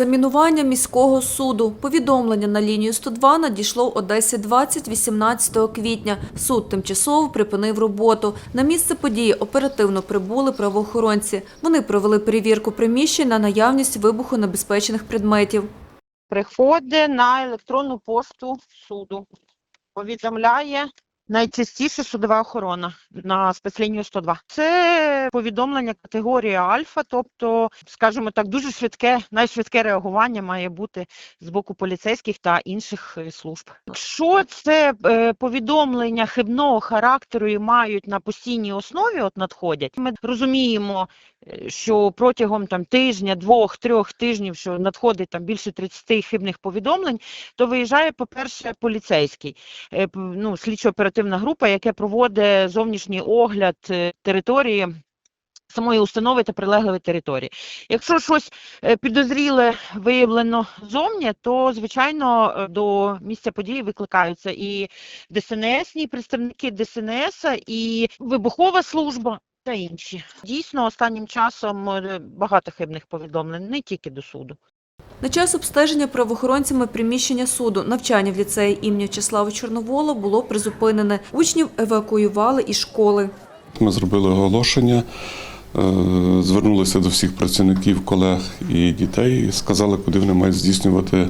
Замінування міського суду. Повідомлення на лінію 102 надійшло о 10.20 18 квітня. Суд тимчасово припинив роботу. На місце події оперативно прибули правоохоронці. Вони провели перевірку приміщень на наявність вибухонебезпечних предметів. приходить на електронну пошту суду, повідомляє найчастіше судова охорона на спецлінію 102. Це повідомлення категорії альфа, тобто, скажімо так, дуже швидке, найшвидке реагування має бути з боку поліцейських та інших е, служб. Якщо це е, повідомлення хибного характеру і мають на постійній основі, от надходять, ми розуміємо, е, що протягом там тижня, двох, трьох тижнів, що надходить там більше 30 хибних повідомлень, то виїжджає, по-перше, поліцейський, е, п- ну, слідчо-оперативна група, яка проводить зовнішній огляд е, території. Самої установи та прилеглої території. Якщо щось е, підозріле виявлено зовні, то звичайно е, до місця події викликаються і ДСНСні представники ДСНС, і вибухова служба та інші. Дійсно, останнім часом багато хибних повідомлень, не тільки до суду. На час обстеження правоохоронцями приміщення суду навчання в ліцеї імені В'ячеслава Чорновола було призупинене. Учнів евакуювали із школи. Ми зробили оголошення, е, звернулися до всіх працівників, колег і дітей, і сказали, куди вони мають здійснювати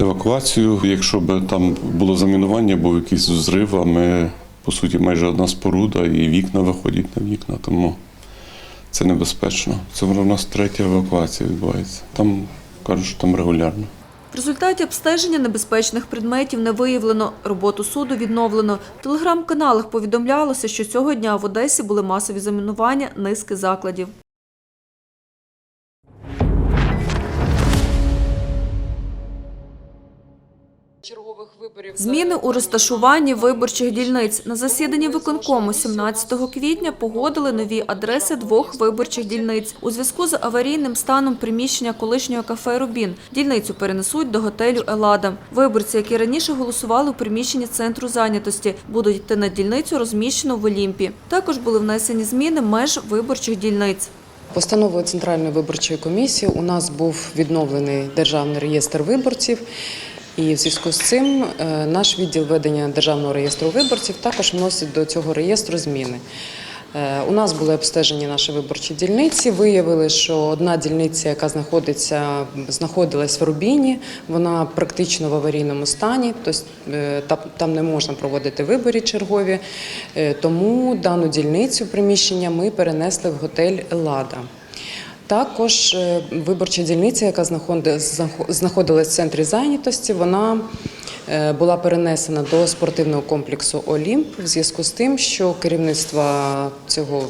евакуацію. Якщо б там було замінування, був якийсь взрив, а ми, по суті, майже одна споруда, і вікна виходять на вікна, тому це небезпечно. Це в нас третя евакуація відбувається. Там кажуть, що там регулярно. В результаті обстеження небезпечних предметів не виявлено. Роботу суду відновлено. В телеграм-каналах повідомлялося, що цього дня в Одесі були масові замінування низки закладів. Зміни у розташуванні виборчих дільниць. На засіданні виконкому 17 квітня погодили нові адреси двох виборчих дільниць. У зв'язку з аварійним станом приміщення колишнього кафе «Рубін» дільницю перенесуть до готелю «Елада». Виборці, які раніше голосували у приміщенні центру зайнятості, будуть йти на дільницю, розміщену в Олімпі. Також були внесені зміни меж виборчих дільниць. Постановою Центральної виборчої комісії у нас був відновлений державний реєстр виборців. І в зв'язку з цим е, наш відділ ведення державного реєстру виборців також вносить до цього реєстру зміни. Е, У нас були обстежені наші виборчі дільниці. Виявили, що одна дільниця, яка знаходиться, знаходилась в Рубіні, вона практично в аварійному стані, тобто е, там не можна проводити вибори чергові. Тому дану дільницю приміщення ми перенесли в готель Елада. Також е, виборча дільниця, яка знаходи- знаходилась в центрі зайнятості, вона е, була перенесена до спортивного комплексу Олімп в зв'язку з тим, що керівництво цього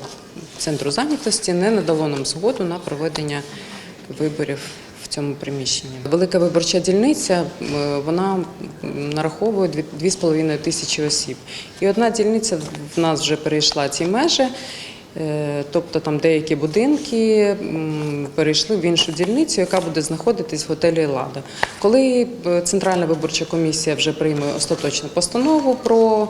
центру зайнятості не надало нам згоду на проведення виборів в цьому приміщенні. Велика виборча дільниця е, вона нараховує дві- 2,5 тисячі осіб. І одна дільниця в нас вже перейшла ці межі. Е, Тобто там деякі будинки перейшли в іншу дільницю, яка буде знаходитись в готелі Лада. Коли е, Центральна виборча комісія вже прийме остаточну постанову про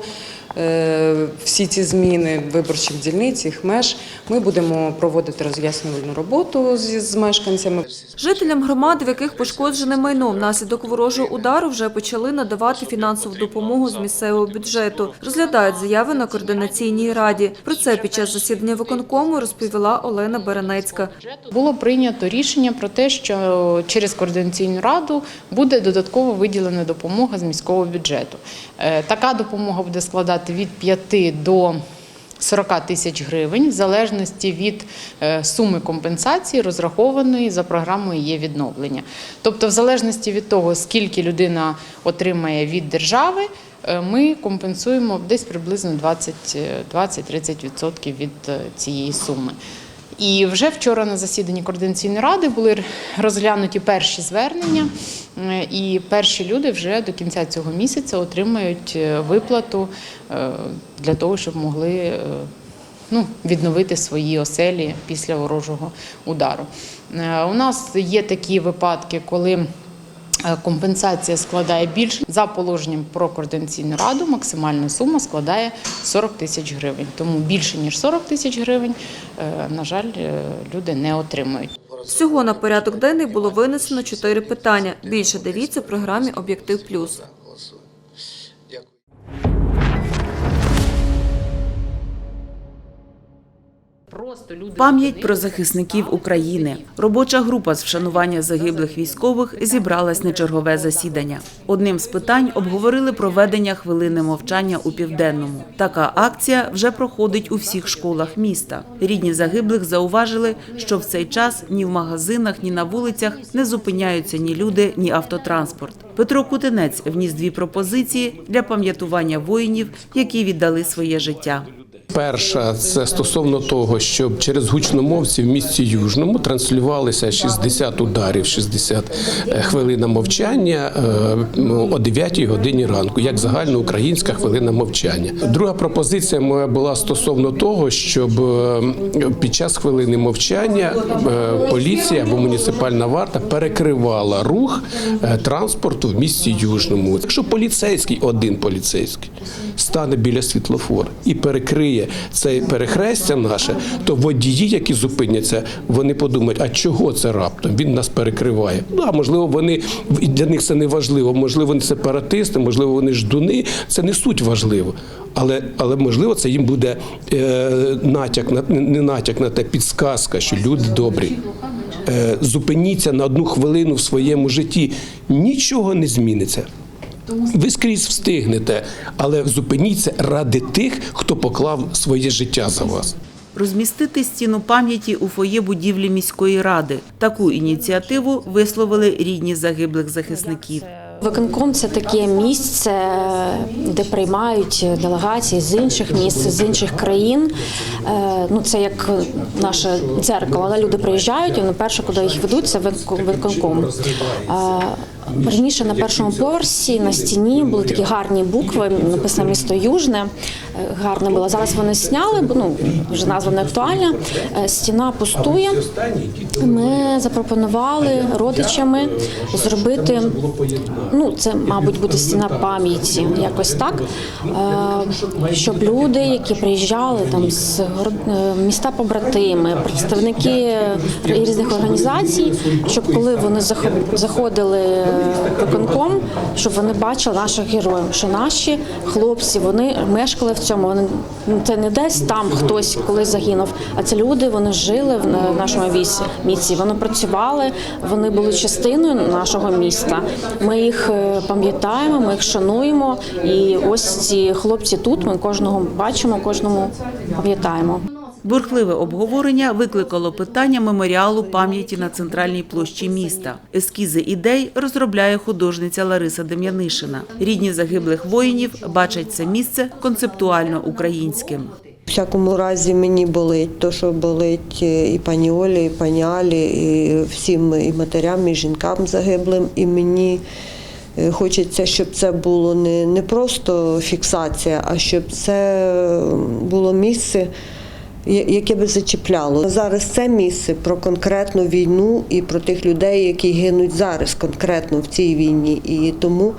всі ці зміни виборчих дільниць, їх меж, ми будемо проводити роз'яснювальну роботу з, з мешканцями. Жителям громади, в яких пошкоджене майно внаслідок ворожого удару, вже почали надавати фінансову допомогу з місцевого бюджету. Розглядають заяви на координаційній раді. Про це під час засідання виконкому розповіла Олена Беренецька. було прийнято рішення про те, що через координаційну раду буде додатково виділена допомога з міського бюджету. Е, Така допомога буде складати від 5 до 40 тисяч гривень в залежності від е, суми компенсації, розрахованої за програмою є відновлення. Тобто, в залежності від того, скільки людина отримає від держави, е, ми компенсуємо десь приблизно 20 е, 20-30% від цієї суми. І вже вчора на засіданні координаційної ради були розглянуті перші звернення, е, і перші люди вже до кінця цього місяця отримають е, виплату е, для того, щоб могли ну, відновити свої оселі після ворожого удару. У нас є такі випадки, коли компенсація складає більше. За положенням про координаційну раду максимальна сума складає 40 тисяч гривень. Тому більше ніж 40 тисяч гривень, е, на жаль, е, люди не отримують. Всього на порядок денний було винесено чотири питання. Більше дивіться в програмі Об'єктив Плюс. Просто люди Пам'ять про захисників України. Робоча група з вшанування загиблих військових зібралась на чергове засідання. Одним з питань обговорили проведення хвилини мовчання у південному. Така акція вже проходить у всіх школах міста. Рідні загиблих зауважили, що в цей час ні в магазинах, ні на вулицях не зупиняються ні люди, ні автотранспорт. Петро Кутинець вніс дві пропозиції для пам'ятування воїнів, які віддали своє життя. Перша це стосовно того, щоб через гучномовці в місті Южному транслювалися 60 ударів, 60 хвилина мовчання е, ну, о 9 годині ранку, як загальноукраїнська хвилина мовчання. Друга пропозиція моя була стосовно того, щоб е, під час хвилини мовчання е, поліція або муніципальна варта перекривала рух е, транспорту в місті Южному. Якщо поліцейський, один поліцейський стане біля світлофора і перекриє це перехрестя наше, то водії, які зупиняться, вони подумають, а чого це раптом? Він нас перекриває. Ну, а можливо, вони для них це не важливо. Можливо, вони сепаратисти, можливо, вони ждуни. Це не суть важливо. Але, але можливо, це їм буде е, натяк на не натяк на те, підсказка, що люди добрі. Е, зупиніться на одну хвилину в своєму житті. Нічого не зміниться. Ви скрізь встигнете, але зупиніться ради тих, хто поклав своє життя за вас. Розмістити стіну пам'яті у фоє будівлі міської ради. Таку ініціативу висловили рідні загиблих захисників. Виконком це таке місце, де приймають делегації з інших міст, з інших країн. Е, Ну це як наше дзеркало. Але люди приїжджають, і перше, куди їх ведуть, це виконком. Раніше на першому поверсі на стіні були такі гарні букви, написано місто Южне. Гарне було. Зараз вони сняли, бо ну вже назва не актуальна. Е, Стіна пустує. Ми запропонували родичами зробити. Ну, це, мабуть, буде стіна пам'яті, якось так. Е, Щоб люди, які приїжджали там з е, міста побратими, представники різних організацій, щоб коли вони заход- заходили виконком, щоб вони бачили наших героїв, що наші хлопці вони мешкали в цьому. Вони це не десь там хтось колись загинув, а це люди. Вони жили в нашому вісі місці. Вони працювали, вони були частиною нашого міста. Ми їх е, пам'ятаємо, ми їх шануємо. І ось ці хлопці тут. Ми кожного бачимо, кожному пам'ятаємо. Бурхливе обговорення викликало питання меморіалу пам'яті на центральній площі міста. Ескізи ідей розробляє художниця Лариса Дем'янишина. Рідні загиблих воїнів бачать це місце концептуально українським. Всякому разі мені болить то, що болить е, і пані Олі, і пані Алі, і всім і матерям, і жінкам загиблим. І мені е, хочеться, щоб це було не, не просто фіксація, а щоб це було місце, яке би зачіпляло. Зараз це місце про конкретну війну і про тих людей, які гинуть зараз конкретно в цій війні. І тому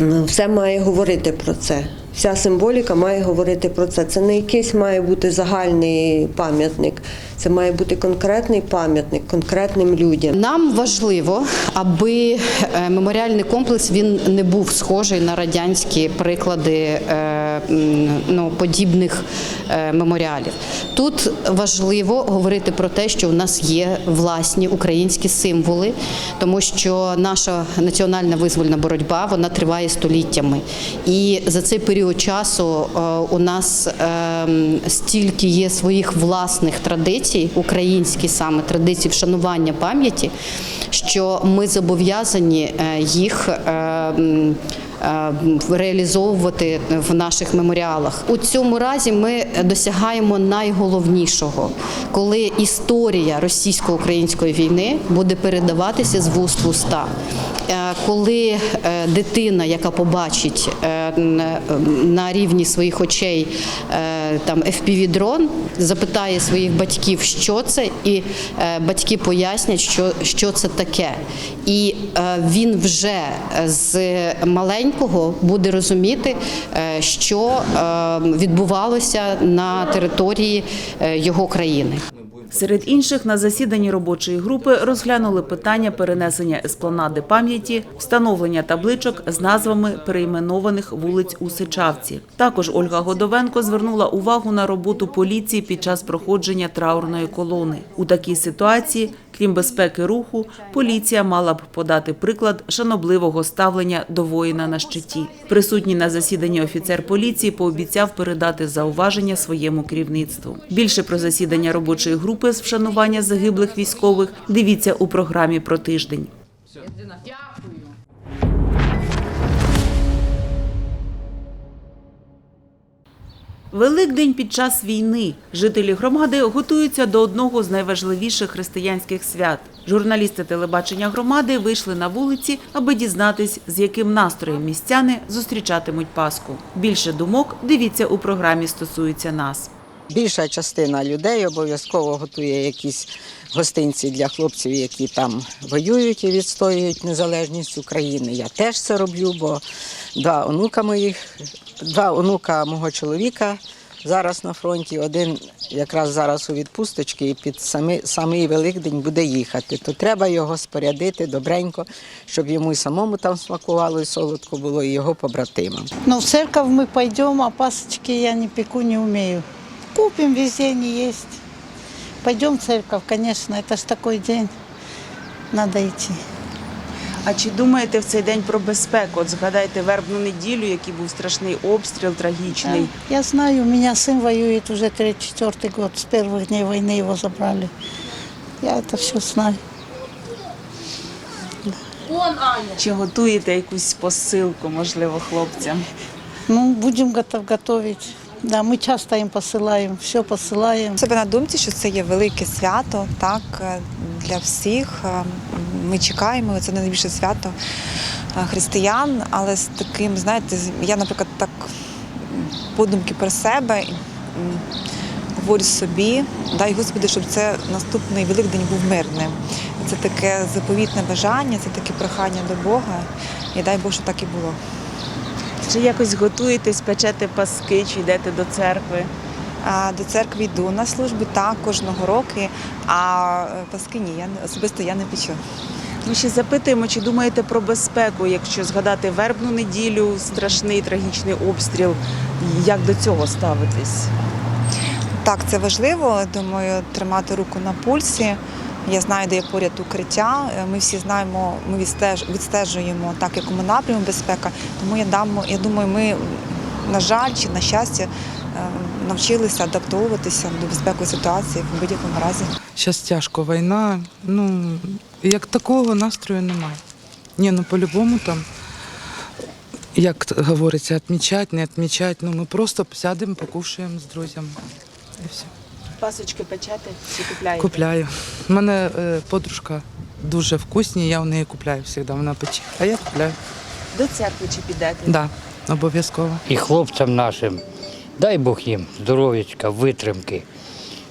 Ну, все має говорити про це. Вся символіка має говорити про це. Це не якийсь має бути загальний пам'ятник, це має бути конкретний пам'ятник конкретним людям. Нам важливо, аби е, меморіальний комплекс він не був схожий на радянські приклади е, ну, подібних е, меморіалів. Тут важливо говорити про те, що у нас є власні українські символи, тому що наша національна визвольна боротьба вона триває століттями. І за цей період часу е, у нас е, стільки є своїх власних традицій, українські саме традиції вшанування пам'яті, що ми зобов'язані е, їх. е, м, е, Реалізовувати в наших меморіалах у цьому разі ми досягаємо найголовнішого, коли історія російсько-української війни буде передаватися з вуст в уста. Е, Коли дитина, яка побачить на рівні своїх очей е, там FPV-дрон, запитає своїх батьків, що це, і е, батьки пояснять, що, що це таке. І е, він вже з маленького буде розуміти, що відбувалося на території його країни. Серед інших на засіданні робочої групи розглянули питання перенесення еспланади пам'яті, встановлення табличок з назвами перейменованих вулиць у Сичавці. Також Ольга Годовенко звернула увагу на роботу поліції під час проходження траурної колони. У такій ситуації, крім безпеки руху, поліція мала б подати приклад шанобливого ставлення до воїна на щиті. Присутній на засіданні офіцер поліції пообіцяв передати зауваження своєму керівництву. Більше про засідання робочої групи з вшанування загиблих військових дивіться у програмі про тиждень. Великдень під час війни. Жителі громади готуються до одного з найважливіших християнських свят. Журналісти телебачення громади вийшли на вулиці, аби дізнатись, з яким настроєм містяни зустрічатимуть Пасху. Більше думок дивіться у програмі стосується нас. Більша частина людей обов'язково готує якісь гостинці для хлопців, які там воюють і відстоюють незалежність України. Я теж це роблю, бо два онука моїх, два онука мого чоловіка зараз на фронті. Один якраз зараз у відпусточці і під самий, самий Великдень буде їхати. То треба його спорядити добренько, щоб йому і самому там смакувало, і солодко було, і його побратимам. Но в церковь мы пойдем, а пасочки я не пеку, не умею Купим, везде не есть. Пойдем в церковь, конечно, это ж такой день. Надо идти. А чи думаєте в цей день про безпеку? От згадайте вербну неділю, який був страшний обстріл, трагічний. Я знаю, у меня сын воюет уже третий-четвертый год. С первых дней войны его забрали. Я это все знаю. Чи готуєте якусь посилку, можливо, хлопцям? Ну, будем готов готовить. Да, мы часто им посылаем, все посылаем. себе на думці, що це є велике свято, так е, для всіх. Е, Ми чекаємо, це найбільше свято е, християн, але з таким, знаєте, з- я, наприклад, так м, подумки про себе м, говорю собі, дай Господи, щоб це наступний Великдень був мирним. Це таке заповітне бажання, це таке прохання до Бога. І дай Бог, щоб так і було. Чи якось готуєтесь, печете паски, чи йдете до церкви? До церкви йду на службу так кожного року, а е, паски ні, я особисто я не печу. Ми ще запитуємо, чи думаєте про безпеку, якщо згадати вербну неділю, страшний трагічний обстріл. Як до цього ставитись? Так, це важливо. Думаю, тримати руку на пульсі. Я знаю, де є поряд укриття. Е, Ми всі знаємо, ми відстеж, відстежуємо так, якому напряму безпека. Тому я дам, я думаю, ми, на жаль, чи на щастя, е, навчилися адаптовуватися до безпекової ситуації в будь-якому разі. Зараз тяжко війна. Ну, як такого настрою немає. Ні, ну по-любому там, як говориться, відмічати, не відмічати. Ну, ми просто сядемо, покушаємо з друзями. І все. Пасочки печете чи купляєте? Купляю. У мене е, подружка дуже вкусні, я в неї купляю завжди, вона пече. А я купляю. До церкви чи підете? Так, да, обов'язково. і хлопцям нашим. Дай Бог їм здоров'ячка, витримки,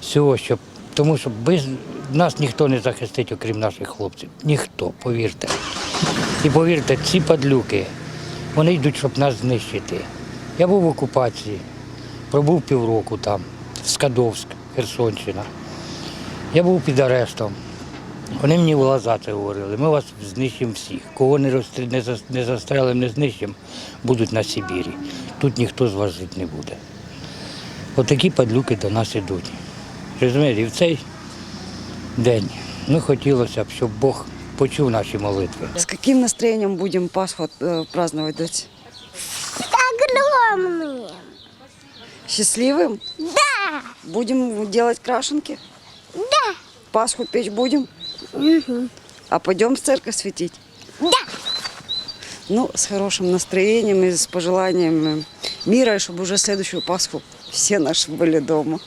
всього, щоб. Тому що без нас ніхто не захистить, окрім наших хлопців. Ніхто, повірте. І повірте, ці падлюки, вони йдуть, щоб нас знищити. Я був в окупації, пробув півроку там, в Скадовськ, Херсонщина. Я був під арештом. Вони мені в глаза це говорили, ми вас знищимо всіх. Кого не, розстрі... не, зас- не застрелимо, не знищимо, будуть на Сибірі. Тут ніхто з вас жити не буде. Отакі падлюки до нас ідуть. Розумієте, і в цей день ну, хотілося б, щоб Бог почув наші молитви. С каким настроением будем Пасху э, праздновать, дочь? Огромные. Счастливым? Да. Будем делать крашенки? Да. Пасху печь будем? Угу. А пойдем в церковь светить? Да. Ну, с хорошим настроением и с пожеланием э, мира, чтобы уже следующую Пасху все наши были дома.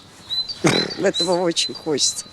Этого очень хочется.